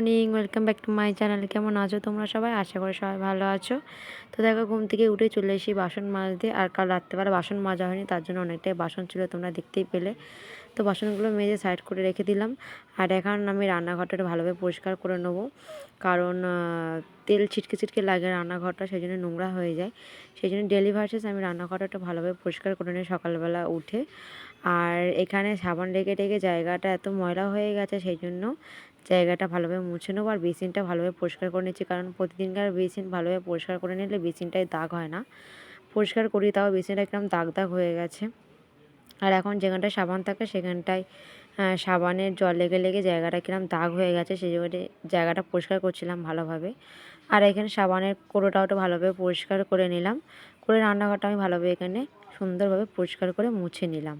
Morning welcome back to my channel কেমন আছো তোমরা সবাই? আশা করি সবাই ভালো আছো। তো দেখো, ঘুম থেকে উঠে চলে এসি বাসন মাজতে, আর কাল রাত্রেবেলা বাসন মাজা হয়নি, তার জন্য অনেকটাই বাসন ছিল, তোমরা দেখতেই পেলে। তো বাসনগুলো মেজে সাইড করে রেখে দিলাম, আর এখন আমি রান্নাঘরটা ভালোভাবে পরিষ্কার করে নেব। কারণ তেল ছিটকে ছিটকে লাগে রান্নাঘরটা, সেই জন্য নোংরা হয়ে যায়। সেই জন্য ডেলি ভার্সেস আমি রান্নাঘরটা একটু ভালোভাবে পরিষ্কার করে নিই সকালবেলা উঠে। আর এখানে সাবান রেখে রেখে জায়গাটা এত ময়লা হয়ে গেছে, সেই জন্য জায়গাটা ভালোভাবে মুছে নেব আর বেসিনটা ভালোভাবে পরিষ্কার করে নিচ্ছি। কারণ প্রতিদিনকার বেসিন ভালোভাবে পরিষ্কার করে নিলে বেসিনটায় দাগ হয় না। পরিষ্কার করি, তাও বেসিনটা একদম দাগ দাগ হয়ে গেছে। আর এখন যেখানটায় সাবান থাকে, সেখানটায় সাবানের জল লেগে লেগে জায়গাটা কিরম দাগ হয়ে গেছে, সেই জায়গাটা পরিষ্কার করছিলাম ভালোভাবে। আর এখানে সাবানের কোটোটাও তো ভালোভাবে পরিষ্কার করে নিলাম। করে রান্নাঘরটা আমি ভালোভাবে এখানে সুন্দরভাবে পরিষ্কার করে মুছে নিলাম।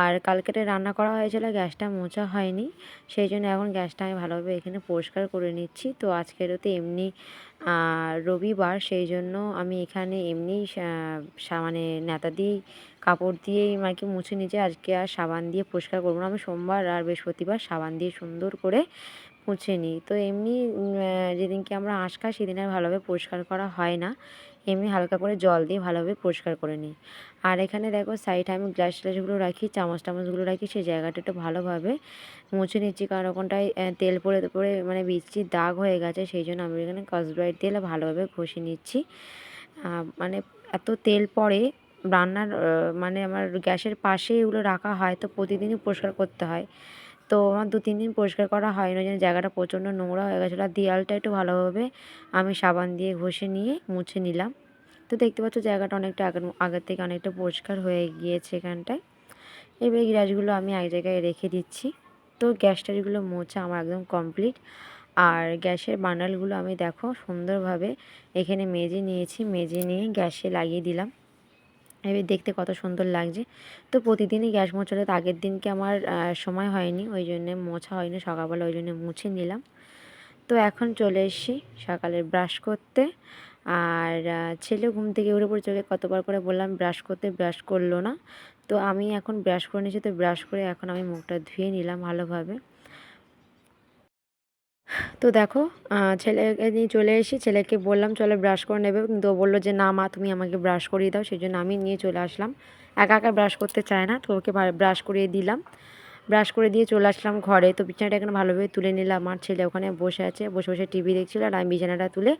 আর কালকেটে রান্না করা হয়েছিল, গ্যাসটা মোছা হয়নি, সেই জন্য এখন গ্যাসটা আমি ভালোভাবে এখানে পরিষ্কার করে নিচ্ছি। তো আজকেরও তো এমনি রবিবার, সেই জন্য আমি এখানে এমনি মানে নেতা দিয়েই কাপড় দিয়েই আর কি মুছে নিচে আজকে আর সাবান দিয়ে পরিষ্কার করব না। আমি সোমবার আর বৃহস্পতিবার সাবান দিয়ে সুন্দর করে মুছে নিই। তো এমনি যেদিনকে আমরা আঁশ খাই, সেদিন আর ভালোভাবে পরিষ্কার করা হয় না। এমনি হালকা করে জল দিয়ে ভালোভাবে পরিষ্কার করে নিই। আর এখানে দেখো সাইডে আমি গ্লাস ট্লাসগুলো রাখি, চামচ টামচগুলো রাখি, সেই জায়গাটা একটু ভালোভাবে মুছে নিচ্ছি। কারণ ওখানটায় তেল পরে পরে মানে বৃষ্টির দাগ হয়ে গেছে, সেই জন্য আমি এখানে কসব্রাইট তেল ভালোভাবে ঘষে নিচ্ছি। মানে এত তেল পড়ে, রান্নার মানে আমার গ্যাসের পাশে এগুলো রাখা হয়, তো প্রতিদিনই পরিষ্কার করতে হয়। তো আমার দু, তিন দিন পরিষ্কার করা হয় না যেন জায়গাটা প্রচণ্ড নোংরা হয়ে গেছিল। আর দেয়ালটা একটু ভালোভাবে আমি সাবান দিয়ে ঘষে নিয়ে মুছে নিলাম। তো দেখতে পাচ্ছ জায়গাটা অনেকটা আগের আগের থেকে অনেকটা পরিষ্কার হয়ে গিয়েছে এখানটায়। এবার গ্যাসগুলো আমি এক জায়গায় রেখে দিচ্ছি। তো গ্যাস টাসগুলো মোছা আমার একদম কমপ্লিট। আর গ্যাসের বানালগুলো আমি দেখো সুন্দরভাবে এখানে মেজে নিয়েছি, মেজে নিয়ে গ্যাসে লাগিয়ে দিলাম। এবার দেখতে কত সুন্দর লাগছে। তো প্রতিদিনই গ্যাস মোছালে তো আগের দিনকে আমার সময় হয়নি, ওই জন্যে মোছা হয়নি, সকালবেলা ওই জন্য মুছে নিলাম। তো এখন চলে এসছি সকালে ব্রাশ করতে। আর ছেলে ঘুম থেকে উঠে পড়ে চোখে কতবার করে বললাম ব্রাশ করতে, ব্রাশ করল না। তো আমি এখন ব্রাশ করে নিয়েছি, তো ব্রাশ করে এখন আমি মুখটা ধুয়ে নিলাম ভালোভাবে। তো দেখো ছেলেকে নিয়ে চলে এসেছি। ছেলেকে বললাম, চলে ব্রাশ করে নেবে। কিন্তু ও বলল যে, না মা, তুমি আমাকে ব্রাশ করিয়ে দাও। সেই জন্য আমি নিয়ে চলে আসলাম। একা একা ব্রাশ করতে চায় না, তো ওকে ব্রাশ করিয়ে দিলাম। ব্রাশ করে দিয়ে চলে আসলাম ঘরে। তো বিছানাটা এখানে ভালোভাবে তুলে নিলাম। আমার ছেলে ওখানে বসে আছে, বসে বসে টিভি দেখছিল আর আমি বিছানাটা তুলে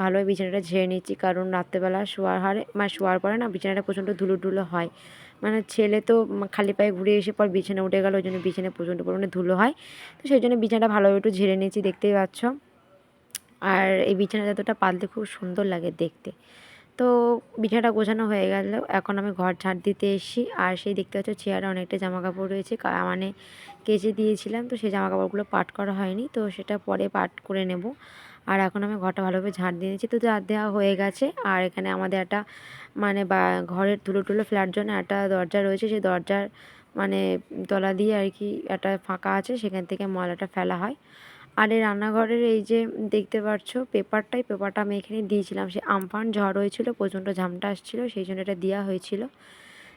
ভালোভাবে বিছানাটা ঝেড়ে নিচ্ছি। কারণ রাত্রেবেলা শোয়ার হারে মানে শোয়ার পরে না, বিছানাটা প্রচণ্ড ধুলো ধুলো হয়। মানে ছেলে তো খালি পায়ে ঘুরে এসে পর বিছানা উঠে গেল, ওই জন্য বিছানায় প্রচণ্ড পরিমাণে ধুলো হয়। তো সেই জন্য বিছানাটা ভালোভাবে একটু ঝেড়ে নিয়েছি, দেখতেই পাচ্ছ। আর এই বিছানা যতটা পাতলে খুব সুন্দর লাগে দেখতে। তো বিছানাটা গোছানো হয়ে গেল, এখন আমি ঘর ঝাড় দিতে এসেছি। আর সেই দেখতে পাচ্ছ চেয়ারে অনেকটা জামা কাপড় রয়েছে মানে কেচে দিয়েছিলাম, তো সেই জামা কাপড়গুলো পাট করা হয়নি, তো সেটা পরে পাট করে নেব। আর এখন আমি ঘরটা ভালোভাবে ঝাড় দিয়েছি তো ঝাড় দেওয়া হয়ে গেছে। আর এখানে আমাদের একটা মানে বা, ঘরের ধুলো টুলো ফ্ল্যাট জন্য একটা দরজা রয়েছে। সেই দরজার মানে তলা দিয়ে আর কি একটা ফাঁকা আছে, সেখান থেকে ময়লাটা ফেলা হয়। আর এই রান্নাঘরের এই যে দেখতে পাচ্ছ পেপারটাই, পেপারটা আমি এখানে দিয়েছিলাম। সে আমফান ঝড় হয়েছিল, প্রচণ্ড ঝামটা আসছিল, সেই জন্য এটা দেওয়া হয়েছিল।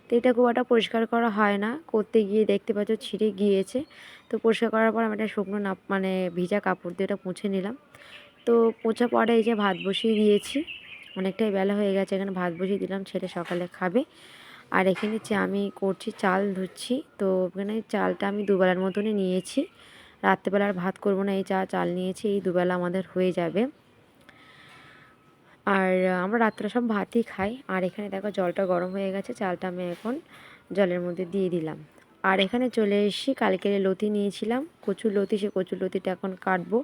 তো এটা খুব একটা পরিষ্কার করা হয় না। করতে গিয়ে দেখতে পাচ্ছ, ছিঁড়ে গিয়েছে। তো পরিষ্কার করার পর আমি একটা শুকনো না মানে ভিজা কাপড় দিয়ে এটা মুছে নিলাম। তো পোচা পরে এই যে ভাত বসিয়ে দিয়েছি। অনেকটাই বেলা হয়ে গেছে, এখানে ভাত বসিয়ে দিলাম, ছেলে সকালে খাবে। আর এখানে যে আমি করছি চাল ধুচ্ছি, তো এখানে চালটা আমি দুবেলার মতনই নিয়েছি। রাত্রেবেলা আর ভাত করব না, এই চা চাল নিয়েছি, এই দুবেলা আমাদের হয়ে যাবে। আর আমরা রাত্রে সব ভাতই খাই। আর এখানে দেখো জলটা গরম হয়ে গেছে, চালটা আমি এখন জলের মধ্যে দিয়ে দিলাম। আর এখানে চলে এসেছি। কালকে লতি নিয়েছিলাম। কচুর লতি সে কচুর লতিটা এখন কাটবো।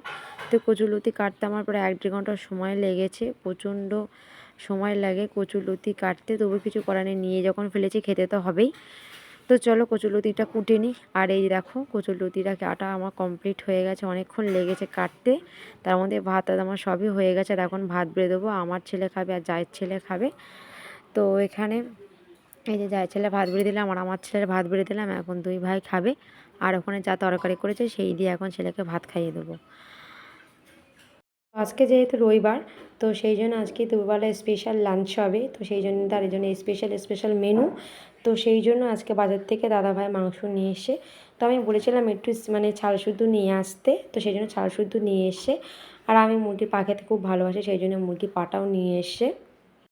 তো কচুর লতি কাটতে আমার প্রায় এক দেড় ঘণ্টা সময় লেগেছে। প্রচণ্ড সময় লাগে কচুর লতি কাটতে। তবু কিছু করার নিয়ে যখন ফেলেছি, খেতে তো হবেই। তো চলো কচুলতিটা কুটে নিই। আর এই দেখো কচুলতিটা কাটা আমার কমপ্লিট হয়ে গেছে। অনেকক্ষণ লেগেছে কাটতে। তার মধ্যে ভাত আমার সবই হয়ে গেছে। আর এখন ভাত বেড়ে দেবো। আমার ছেলে খাবে আর জায়ের ছেলে খাবে। তো এখানে এই যে জায়ের ছেলে ভাত বেড়ে দিলাম আর আমার ছেলের ভাত বেড়ে দিলাম, এখন দুই ভাই খাবে। আর ওখানে যা তরকারি করেছে, সেই দিয়ে এখন ছেলেকে ভাত খাইয়ে দেবো। আজকে যেহেতু রবিবার, তো সেই জন্য আজকে দুপুরবেলা স্পেশাল লাঞ্চ হবে। তো সেই জন্য তার জন্য স্পেশাল স্পেশাল মেনু তো সেই জন্য আজকে বাজার থেকে দাদাভাই মাংস নিয়ে এসে, তো আমি বলেছিলাম একটু মানে ছাল শুদ্ধ নিয়ে আসতে। তো সেই জন্য ছাল শুদ্ধ নিয়ে এসে, আর আমি মুরগি পা খেতে খুব ভালোবাসি, সেই জন্য মুরগি পাটাও নিয়ে এসে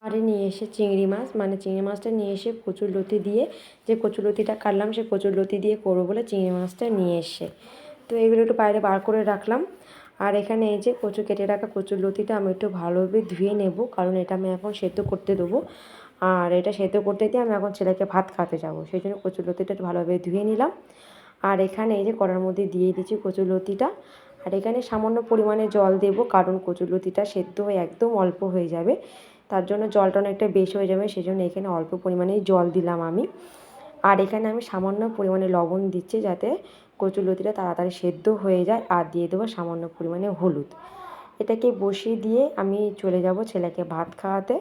আরে নিয়ে এসে চিংড়ি মাছ মানে চিংড়ি মাছটা নিয়ে এসে কচুর লতি দিয়ে যে কচুর লতিটা কাটলাম, সে কচুর লতি দিয়ে করব বলে চিংড়ি মাছটা নিয়ে এসে। তো এগুলো একটু বাইরে বার করে রাখলাম। আর এখানে এই যে কচু কেটে রাখা কচুর লতিটা আমি একটু ভালোভাবে ধুয়ে নেব, কারণ এটা আমি এখন সেদ্ধ করতে দেবো। আর এটা সেদ্ধ করতে দিয়ে আমি এখন ছেলেকে ভাত খাতে যাব, সেই জন্য কচুর লতিটা একটু ভালোভাবে ধুয়ে নিলাম। আর এখানে এই যে কড়ার মধ্যে দিয়ে দিচ্ছি কচুর লতিটা। আর এখানে সামান্য পরিমাণে জল দেব, কারণ কচুর লতিটা সেদ্ধ হয়ে একদম অল্প হয়ে যাবে। তার জন্য জলটা অনেকটা বেশি হয়ে যাবে সেই জন্য এখানে অল্প পরিমাণেই জল দিলাম আমি। আর এখানে আমি সামান্য পরিমাণে লবণ দিচ্ছি যাতে কচুর লতিটা তাড়াতাড়ি সেদ্ধ হয়ে যায়, আর দিয়ে দেবো সামান্য পরিমাণে হলুদ। এটাকে বসিয়ে দিয়ে আমি চলে যাব ছেলেকে ভাত খাওয়াতে।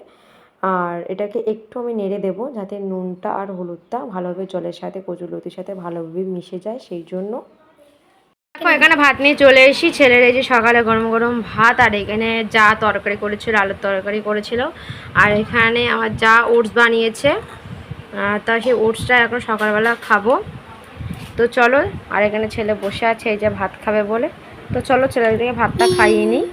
আর এটাকে একটু আমি নেড়ে দেবো যাতে নুনটা আর হলুদটা ভালোভাবে জলের সাথে, কচুর লতির সাথে ভালোভাবে মিশে যায়, সেই জন্য এখানে ভাত নিয়ে চলে এসি ছেলের এই যে সকালে গরম গরম ভাত, আর এখানে যা তরকারি করেছিল, আলুর তরকারি করেছিল। আর এখানে আমার যা ওটস বানিয়েছে তা সেই ওটসটা এখন সকালবেলা খাব। তো চলো, আর এখানে ছেলে বসে আছে, এই যে ভাত খাবে বলে। তো চলো ছেলেদেরকে ভাতটা খাইয়ে নিই।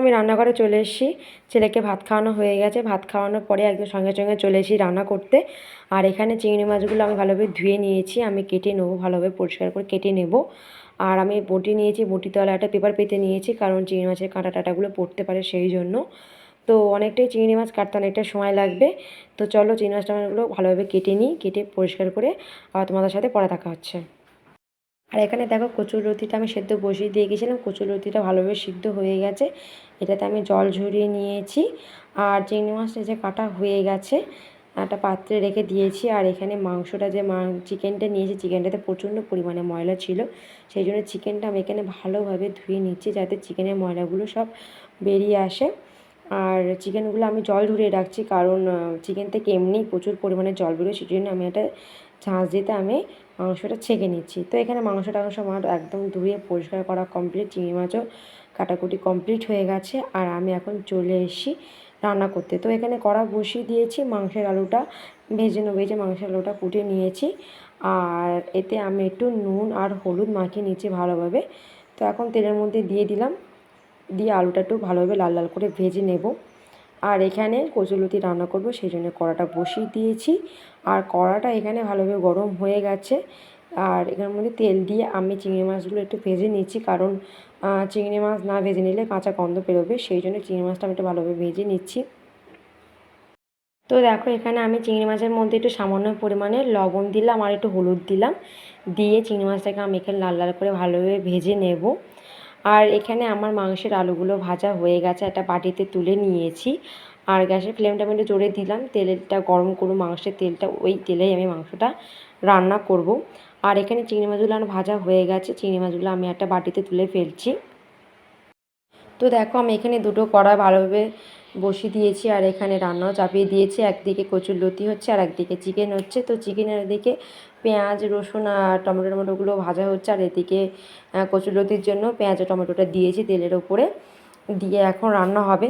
আমি রান্নাঘরে চলে এসেছি। ছেলেকে ভাত খাওয়ানো হয়ে গেছে। ভাত খাওয়ানোর পরে একদম সঙ্গে সঙ্গে চলে এসেছি রান্না করতে। আর এখানে চিংড়ি মাছগুলো আমি ভালোভাবে ধুয়ে নিয়েছি। আমি কেটে নেব, ভালোভাবে পরিষ্কার করে কেটে নেব। আর আমি বটি নিয়েছি বটি তলা একটা পেপার পেতে নিয়েছি, কারণ চিংড়ি মাছের কাঁটা টাটাগুলো পড়তে পারে সেই জন্য। তো অনেকটাই চিংড়ি মাছ কাটতে অনেকটা সময় লাগবে। তো চলো চিংড়ি মাছ টামাছগুলো ভালোভাবে কেটে নিই, কেটে পরিষ্কার করে আবার তোমাদের সাথে পরে দেখা হচ্ছে। আর এখানে দেখো কচুর লতিটা আমি সেদ্ধ বসিয়ে দিয়ে গেছিলাম। কচুর লতিটা ভালোভাবে সিদ্ধ হয়ে গেছে। এটাতে আমি জল ঝরিয়ে নিয়েছি আর চিংড়ি মাছটা যে কাটা হয়ে গেছে, একটা পাত্রে রেখে দিয়েছি। আর এখানে মাংসটা যে মা, চিকেনটা নিয়েছি, চিকেনটাতে প্রচণ্ড পরিমাণে ময়লা ছিল। সেই জন্য চিকেনটা আমি এখানে ভালোভাবে ধুয়ে নিচ্ছি যাতে চিকেনের ময়লাগুলো সব বেরিয়ে আসে। আর চিকেনগুলো আমি জল ঝরিয়ে রাখছি কারণ চিকেন থেকে এমনি প্রচুর পরিমাণে জল বেরোয়, সেই জন্য আমি এটা ঝাঁঝ দিতে আমি মাংসটা ছেঁকে নিচ্ছি। তো এখানে মাংস টাংস আমার একদম ধুয়ে পরিষ্কার করা কমপ্লিট চিংড়ি মাছও কাটাকুটি কমপ্লিট হয়ে গেছে আর আমি এখন চলে এসেছি রান্না করতে। তো এখানে কড়া বসিয়ে দিয়েছি, মাংসের আলুটা ভেজে নেব যে মাংসের আলুটা কুটে নিয়েছি। আর এতে আমি একটু নুন আর হলুদ মাখিয়ে নিচ্ছি ভালোভাবে। তো এখন তেলের মধ্যে দিয়ে দিলাম, দিয়ে আলুটা একটু ভালোভাবে লাল লাল করে ভেজে নেব। আর এখানে কচুলতি রান্না করব, সেই জন্য কড়াটা বসিয়ে দিয়েছি। আর কড়াটা এখানে ভালোভাবে গরম হয়ে গেছে। আর এখানের মধ্যে তেল দিয়ে আমি চিংড়ি মাছগুলো একটু ভেজে নিচ্ছি, কারণ চিংড়ি মাছ না ভেজে নিলে কাঁচা গন্ধ বেরোবে, সেই জন্য চিংড়ি মাছটা আমি একটু ভালোভাবে ভেজে নিচ্ছি। তো দেখো, এখানে আমি চিংড়ি মাছের মধ্যে একটু সামান্য পরিমাণে লবণ দিলাম আর একটু হলুদ দিলাম। দিয়ে চিংড়ি মাছটাকে আমি এখানে লাল লাল করে ভালোভাবে ভেজে নেব। আর এখানে আমার মাংসের আলুগুলো ভাজা হয়ে গেছে, একটা বাটিতে তুলে নিয়েছি। আর গ্যাসের ফ্লেমটা আমি একটু জোরে দিলাম। তেলটা গরম করব, মাংসের তেলটা, ওই তেলেই আমি মাংসটা রান্না করব। আর এখানে চিংড়ি মাছগুলো আমার ভাজা হয়ে গেছে। চিংড়ি মাছগুলো আমি একটা বাটিতে তুলে ফেলছি। তো দেখো, আমি এখানে দুটো কড়া ভালোভাবে বসিয়ে দিয়েছি আর এখানে রান্নাও চাপিয়ে দিয়েছি। একদিকে কচুর লতি হচ্ছে আর একদিকে চিকেন হচ্ছে। তো চিকেনের দিকে পেঁয়াজ, রসুন আর টমেটো টমেটোগুলো ভাজা হচ্ছে আর এদিকে কচুর লতির জন্য পেঁয়াজ টমেটোটা দিয়েছি তেলের ওপরে। দিয়ে এখন রান্না হবে।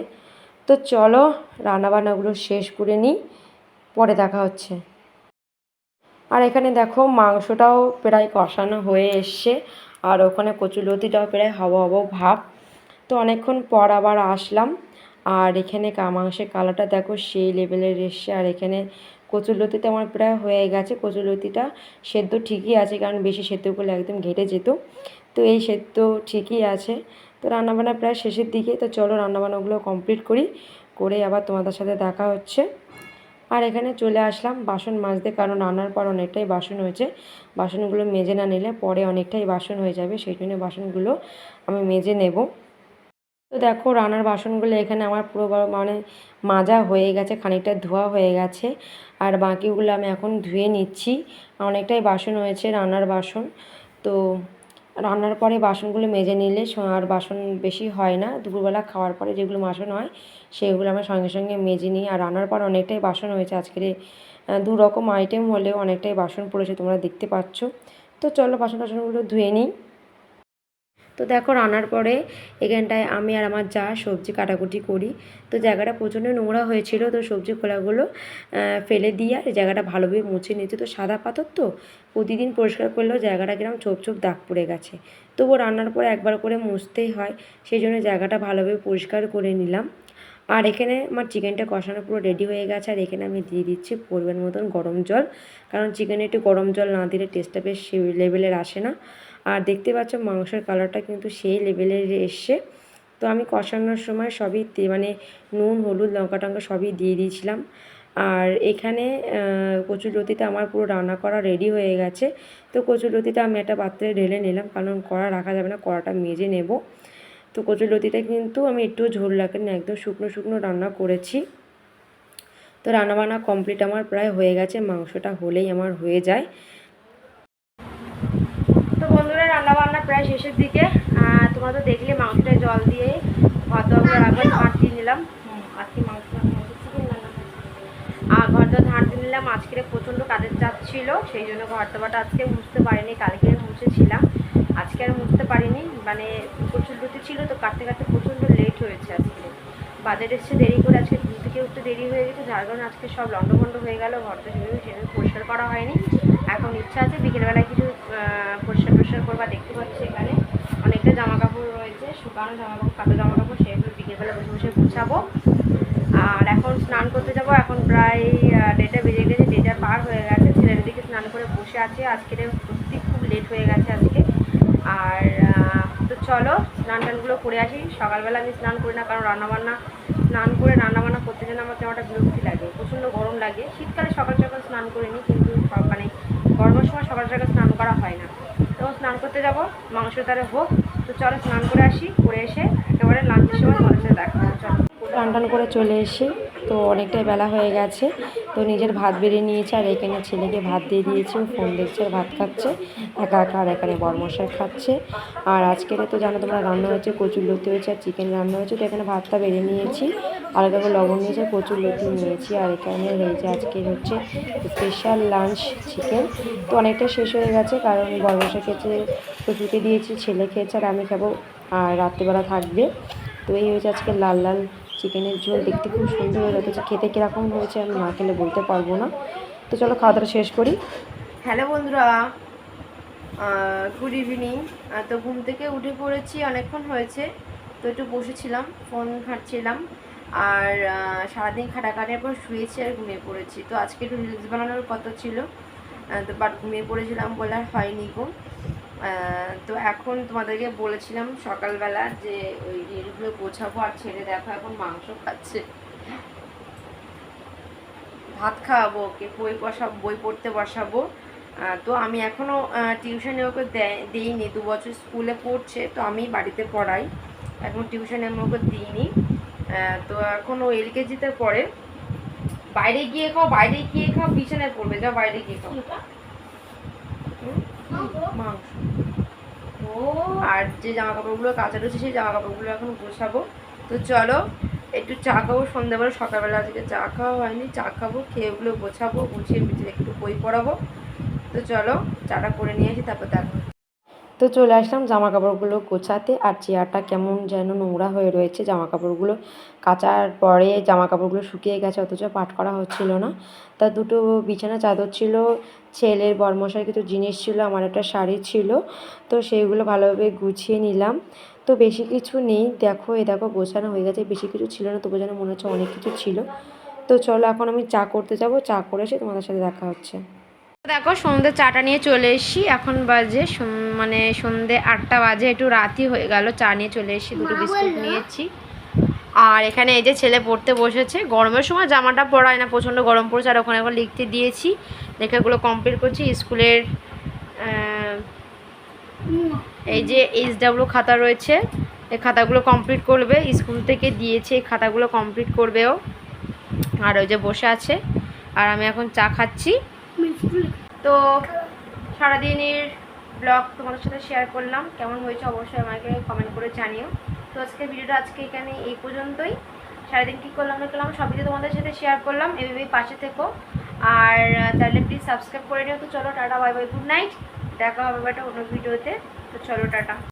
তো চলো রান্নাবান্নাগুলো শেষ করে নিই, পরে দেখা হচ্ছে। আর এখানে দেখো মাংসটাও প্রায় কষানো হয়ে এসছে, আর ওখানে কচুলতিটাও প্রায় হব হব ভাব। তো অনেকক্ষণ পর আবার আসলাম, আর এখানে মাংসের কালারটা দেখো সেই লেভেলের এসছে, আর এখানে কচুরলতিটা আমার প্রায় হয়ে গেছে কচুরলতিটা সেদ্ধ ঠিকই আছে, কারণ বেশি সেদ্ধ করলে একদম ঘেটে যেত। তো এই সেদ্ধ ঠিকই আছে তো রান্নাবান্না প্রায় শেষের দিকে, তো চলো রান্নাবান্নাগুলো কমপ্লিট করি, করে আবার তোমাদের সাথে দেখা হচ্ছে। আর এখানে চলে আসলাম বাসন মাজতে, কারণ রান্নার পর অনেকটাই বাসন হয়েছে। বাসনগুলো মেজে না নিলে পরে অনেকটাই বাসন হয়ে যাবে, সেই জন্য বাসনগুলো আমি মেজে নেব। তো দেখো, রান্নার বাসনগুলো এখানে আমার পুরো মানে মাজা হয়ে গেছে, খানিকটা ধোয়া হয়ে গেছে। আর বাকিগুলো আমি এখন ধুয়ে নিচ্ছি। অনেকটাই বাসন হয়েছে রান্নার বাসন। তো রান্নার পরে বাসনগুলো মেজে নিলে আর বাসন বেশি হয় না। দুপুরবেলা খাওয়ার পরে যেগুলো বাসন হয়, সেগুলো আমরা সঙ্গে সঙ্গে মেজে নিই। আর রান্নার পর অনেকটাই বাসন হয়েছে। আজকের দু রকম আইটেম হলেও অনেকটাই বাসন পড়েছে তোমরা দেখতে পাচ্ছ। তো চলো বাসন টাসনগুলো ধুয়ে নিই। তো দেখো রান্নার পরে এখানটায় আমি আর আমার যা সবজি কাটাকুটি করি। তো জায়গাটা প্রচণ্ড নোংরা হয়েছিল, তো সবজি খোলাগুলো ফেলে দিয়ে আর জায়গাটা ভালোভাবে মুছে নিয়েছি। তো সাদা পাথর তো প্রতিদিন পরিষ্কার করলেও জায়গাটা কিরম চোখ চোখ দাগ পড়ে গেছে। তবুও রান্নার পরে একবার করে মুছতেই হয় সেই জন্য জায়গাটা ভালোভাবে পরিষ্কার করে নিলাম। আর এখানে আমার চিকেনটা কষানো পুরো রেডি হয়ে গেছে, আর এখানে আমি দিয়ে দিচ্ছি পরিমাণ মতন গরম জল। কারণ চিকেনে একটু গরম জল না দিলে টেস্টটা বেশ লেভেলের আসে না। আর দেখতে পাচ্ছ মাংসের কালারটা কিন্তু সেই লেভেলের এসছে। তো আমি কষানোর সময় সবই মানে নুন, হলুদ লঙ্কা টঙ্কা সবই দিয়ে দিয়েছিলাম। আর এখানে কচুরলতিটা আমার পুরো রান্না করা রেডি হয়ে গেছে। তো কচুরলতিটা আমি একটা পাত্রে ঢেলে নিলাম, কারণ কড়া রাখা যাবে না, কড়াটা মেজে নেব। তো কচুরলতিটা কিন্তু আমি একটু ঝোল রাখেন, একদম শুকনো শুকনো রান্না করেছি। তো রান্নাবান্না কমপ্লিট আমার প্রায় হয়ে গেছে, মাংসটা হলেই আমার হয়ে যায় তো বন্ধুরা রান্না প্রায় শেষের দিকে তোমরা তো দেখলে মাংসটা জল দিয়ে ভাত আমরা আগে ঝাঁট দিয়ে নিলাম। আজকে মাংস। আর ঘর দর ঝাঁট দিয়ে নিলাম, আজকে প্রচণ্ড কাজের চাপ ছিল, সেই জন্য ঘর দোয়াটা আজকে মুছতে পারিনি, কালকে মুছেছিলাম। আজকে আর মুছতে পারিনি মানে প্রচুর লুতি ছিল, তো কাটতে কাটতে প্রচণ্ড লেট হয়েছে আজকে। বাজারে এসছে দেরি করে আজকে ঘুম থেকে উঠতে দেরি হয়ে গেছে, যার কারণে আজকে সব লন্ডভন্ড হয়ে গেল, ঘরটা সেভাবে সেভাবে পরিষ্কার করা হয়নি। এখন ইচ্ছা আছে বিকেলবেলায় কিছু পরিষ্কার পরিষ্কার করবা দেখতে পাচ্ছি এখানে। অনেকটা জামা কাপড় রয়েছে, শুকানো জামা কাপড় কালো জামা কাপড় সেগুলো বিকেলবেলা বসে বসে গুছাবো। আর এখন স্নান করতে যাব, এখন প্রায় ডেটা বেজে গেছে ডেটা পার হয়ে গেছে। ছেলের দিকে স্নান করে বসে আছে, আজকে সত্যি খুব লেট হয়ে গেছে আজকে। আর তো চলো স্নান টানগুলো করে আসি। সকালবেলা আমি স্নান করি না, কারণ রান্নাবান্না, স্নান করে রান্নাবান্না করতে যেন আমার কেমন একটা বিরক্তি লাগে, প্রচণ্ড গরম লাগে। শীতকালে সকাল সকাল স্নান করে নিই কিন্তু মানে গরমের সময় সকাল সকাল স্নান করা হয় না। তো স্নান করতে যাব, মাংস তারে হোক। তো চলো স্নান করে আসি, করে এসে একেবারে লাঞ্চের সময় সাথে দেখা চলো। টান টান করে চলে এসি তো অনেকটাই বেলা হয়ে গেছে। তো নিজের ভাত বেরিয়ে নিয়েছে আর এখানে ছেলেকে ভাত দিয়ে দিয়েছে। ফোন দেখছে আর ভাত খাচ্ছে। একা একা আর এখানে বরমশাই খাচ্ছে। আর আজকের তো জানো তোমরা রান্না হয়েছে, কচুর লতি হয়েছে আর চিকেন রান্না হয়েছে। তো এখানে ভাতটা বেড়ে নিয়েছি। আলাদা করে লবণ নিয়েছি, কচুর লতি নিয়েছি। আর এখানে রয়েছে আজকের হচ্ছে স্পেশাল লাঞ্চ চিকেন তো অনেকটা শেষ হয়ে গেছে কারণ বরমশাই খেয়েছে কচুকে দিয়েছি, ছেলে খেয়েছে আর আমি খাব। আর রাত্রিবেলা থাকবে। তো এই হয়েছে আজকে লাল লাল চিকেনের ঝোল দেখতে খুব সুন্দর হয়ে অথচ খেতে কীরকম হয়েছে আমি না খেলে বলতে পারব না। তো চলো খাওয়া শেষ করি। হ্যালো বন্ধুরা গুড ইভিনিং তো ঘুম থেকে উঠে পড়েছি, অনেকক্ষণ হয়েছে। তো একটু বসেছিলাম, ফোন ঘাঁটছিলাম। আর সারাদিন খাটাখাটির পর শুয়েছি আর ঘুমিয়ে পড়েছি। তো আজকে একটু রিলস বানানোর কথা ছিল তো বাট ঘুমিয়ে পড়েছিলাম বলে আর হয়নি গো। তো এখন তোমাদেরকে বলেছিলাম সকালবেলা যে ওই রিলগুলো গোছাবো আর ছেড়ে দেখো এখন মাংস খাচ্ছে। ভাত খাওয়াবো ওকে, বই বসাবো, বই পড়তে বসাবো। তো আমি এখনও টিউশনে ওকে দিইনি, দু বছর স্কুলে পড়ছে, তো আমি বাড়িতে পড়াই। এখন টিউশনে আমি ওকে দিইনি। তো এখন ও এলকেজিতে পড়ে। বাইরে গিয়ে খাও, বাইরে গিয়ে খাও বিছানায় পড়বে, যাও বাইরে গিয়ে খাও? মাংস। আর যে জামা কাপড়গুলো কাঁচা রয়েছে, সেই জামা কাপড়গুলো এখন গোছাবো। তো চলো, একটু চা খাব। সন্ধ্যাবেলা, সকালবেলা আজকে চা খাওয়া হয়নি। চা খাব, খেয়ে ওগুলো গোছাবো, গুছিয়ে মিটিয়ে একটু বই পড়াবো। তো চলো, চাটা করে নিয়ে আসি, তারপর দেখো তো চলে আসলাম জামা কাপড়গুলো গোছাতে, আর চেয়ারটা কেমন যেন নোংরা হয়ে রয়েছে। জামা কাপড়গুলো কাচার পরে জামা কাপড়গুলো শুকিয়ে গেছে, অথচ পাট করা হচ্ছিল না। তা দুটো বিছানা চাদর ছিল ছেলের বরমশার কিছু জিনিস ছিল আমার একটা শাড়ি ছিল তো সেইগুলো ভালোভাবে গুছিয়ে নিলাম। তো বেশি কিছু নেই দেখো এ দেখো গোছানো হয়ে গেছে বেশি কিছু ছিল না তবু যেন মনে হচ্ছে অনেক কিছু ছিল। তো চলো এখন আমি চা করতে যাব চা করে এসে তোমাদের সাথে দেখা হচ্ছে। দেখো সন্ধ্যে চাটা নিয়ে চলে এসেছি এখন বাজে মানে সন্ধ্যে আটটা বাজে একটু রাতই হয়ে গেল চা নিয়ে চলে এসেছি দুটো বিস্কুট নিয়েছি। আর এখানে এই যে ছেলে পড়তে বসেছে গরমের সময় জামাটা পরায় না প্রচণ্ড গরম পড়েছে আর ওখানে এখন লিখতে দিয়েছি লেখাগুলো কমপ্লিট করছি, স্কুলের এই যে এইচ ডাব্লিউ খাতা রয়েছে, এই খাতাগুলো কমপ্লিট করবে, স্কুল থেকে দিয়েছে, এই খাতাগুলো কমপ্লিট করবেও আর ওই যে বসে আছে, আর আমি এখন চা খাচ্ছি। তো সারাদিনের ব্লগ তোমাদের সাথে শেয়ার করলাম, কেমন হয়েছে অবশ্যই আমাকে কমেন্ট করে জানিও। তো আজকে ভিডিওটা আজকে এখানে এই পর্যন্তই। সারাদিন কী করলাম, না করলাম, সবই তোমাদের সাথে শেয়ার করলাম, এভাবেই পাশে থেকো। আর তাহলে প্লিজ সাবস্ক্রাইব করে নিও। তো চলো, tata bye bye good night দেখা হবে একটা অন্য ভিডিওতে তো চলো, টাটা।